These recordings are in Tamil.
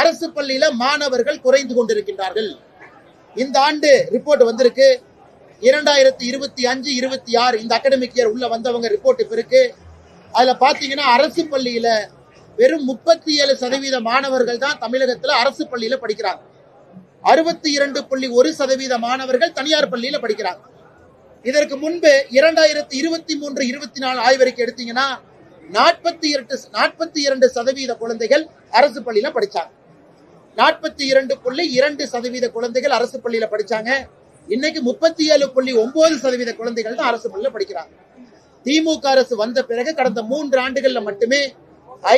அரசு பள்ளியில மாணவர்கள் குறைந்து கொண்டிருக்கின்றார்கள். இந்த ஆண்டு ரிப்போர்ட் வந்திருக்கு. இரண்டாயிரத்தி இருபத்தி அஞ்சு இருபத்தி ஆறு இந்த அகடமிக் இயர் உள்ள வந்தவங்க ரிப்போர்ட் இப்ப இருக்கு. அதுல பாத்தீங்கன்னா அரசு பள்ளியில வெறும் முப்பத்தி ஏழு சதவீத மாணவர்கள் தான் தமிழகத்துல அரசு பள்ளியில படிக்கிறாங்க. அறுபத்தி இரண்டு புள்ளி ஒரு சதவீத மாணவர்கள் தனியார் பள்ளியில படிக்கிறாங்க. இதற்கு முன்பு இரண்டாயிரத்தி இருபத்தி மூன்று இருபத்தி நாலு ஆய்வறிக்கை எடுத்தீங்கன்னா நாற்பத்தி எட்டு நாற்பத்தி இரண்டு சதவீத குழந்தைகள் அரசு பள்ளியில படிச்சாங்க. நாற்பத்தி இரண்டு புள்ளி இரண்டு சதவீத குழந்தைகள் அரசு பள்ளியில படிச்சாங்க. இன்னைக்கு முப்பத்தி ஏழு புள்ளி ஒன்பது சதவீத குழந்தைகள் தான் அரசு பள்ளியில படிக்கிறாங்க. திமுக அரசு வந்த பிறகு கடந்த மூன்று ஆண்டுகள்ல மட்டுமே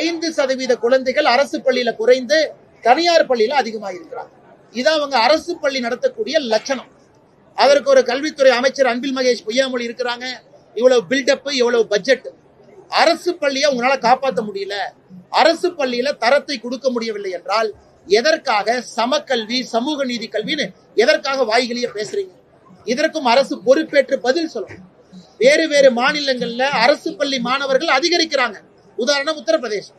ஐந்து சதவீத குழந்தைகள் அரசு பள்ளியில குறைந்து தனியார் பள்ளியில அதிகமாக இருக்கிறாங்க. இதான் அவங்க அரசு பள்ளி நடத்தக்கூடிய லட்சணம். அதற்கு ஒரு கல்வித்துறை அமைச்சர் அன்பில் மகேஷ் பொய்யாமொழி இருக்கிறாங்க. இவ்வளவு பில்டப் இவ்வளவு பட்ஜெட் அரசு பள்ளியை உங்களால காப்பாற்ற முடியல. அரசு பள்ளியில தரத்தை கொடுக்க முடியவில்லை என்றால் எதற்காக சமக்கல்வி சமூக நீதி கல்வின்னு எதற்காக வாய்களையே பேசுறீங்க? இதற்கும் அரசு பொறுப்பேற்று பதில் சொல்லணும். வேறு வேறு மாநிலங்கள்ல அரசு பள்ளி மாணவர்கள் அதிகரிக்கிறாங்க. உதாரணம் உத்தரப்பிரதேசம்.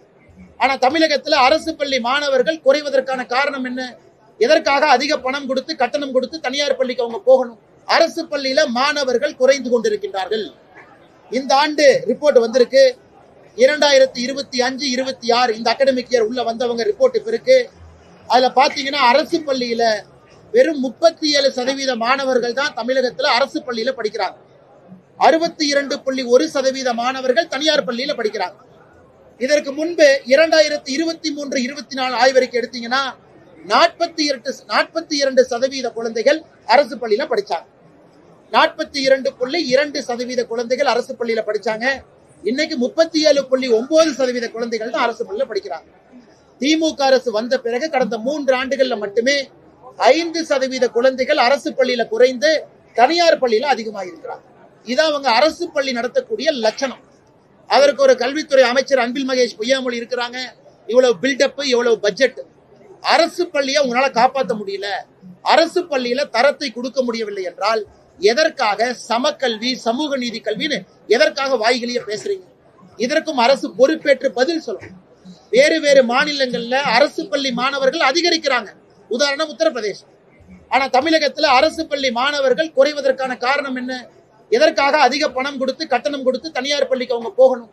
ஆனா தமிழகத்துல அரசு பள்ளி மாணவர்கள் குறைவதற்கான காரணம் என்ன? எதற்காக அதிக பணம் கொடுத்து கட்டணம் கொடுத்து தனியார் பள்ளிக்கு அவங்க போகணும்? அரசு பள்ளியில மாணவர்கள் குறைந்து கொண்டிருக்கின்றார்கள். இந்த ஆண்டு ரிப்போர்ட் வந்திருக்கு. இரண்டாயிரத்தி இருபத்தி அஞ்சு இருபத்தி ஆறு இந்த அகடமிக் இயர் உள்ள வந்தவங்க ரிப்போர்ட் இப்ப இருக்கு. அதுல பாத்தீங்கன்னா அரசு பள்ளியில வெறும் முப்பத்தி ஏழு சதவீத மாணவர்கள் தான் தமிழகத்துல அரசு பள்ளியில படிக்கிறாங்க. அறுபத்தி இரண்டு புள்ளி ஒரு சதவீத மாணவர்கள் தனியார் பள்ளியில படிக்கிறாங்க. இதற்கு முன்பு இரண்டாயிரத்தி இருபத்தி மூன்று இருபத்தி நாலு ஆய்வறிக்கை எடுத்தீங்கன்னா நாற்பத்தி இரண்டு நாற்பத்தி இரண்டு சதவீத குழந்தைகள் அரசு பள்ளியில படிச்சாங்க. நாற்பத்தி இரண்டு புள்ளி இரண்டு சதவீத குழந்தைகள் அரசு பள்ளியில படிச்சாங்க. இன்னைக்கு முப்பத்தி ஏழு புள்ளி ஒன்பது சதவீத குழந்தைகள் தான் அரசு பள்ளியில படிக்கிறாங்க. திமுக அரசு வந்த பிறகு கடந்த மூன்று ஆண்டுகள்ல மட்டுமே ஐந்து சதவீத குழந்தைகள் அரசு பள்ளியில குறைந்து தனியார் பள்ளியில அதிகமாக இருக்கிறாங்க இதான் அவங்க அரசு பள்ளி நடத்தக்கூடிய லட்சணம். அதற்கு ஒரு கல்வித்துறை அமைச்சர் அன்பில் மகேஷ் பொய்யாமொழி இருக்கிறாங்க. இவ்வளவு பில்டப் இவ்வளவு பட்ஜெட் அரசு பள்ளியை உங்களால காப்பாற்ற முடியல. அரசு பள்ளியில தரத்தை கொடுக்க முடியவில்லை என்றால் எதற்காக சமக்கல்வி சமூக நீதி கல்வின்னு எதற்காக வாய்களையே பேசுறீங்க? இதற்கும் அரசு பொறுப்பேற்று பதில் சொல்லணும். வேறு வேறு மாநிலங்கள்ல அரசு பள்ளி மாணவர்கள் அதிகரிக்கிறாங்க. உதாரணம் உத்தரப்பிரதேசம். ஆனா தமிழகத்துல அரசு பள்ளி மாணவர்கள் குறைவதற்கான காரணம் என்ன? எதற்காக அதிக பணம் கொடுத்து கட்டணம் கொடுத்து தனியார் பள்ளிக்கு அவங்க போகணும்?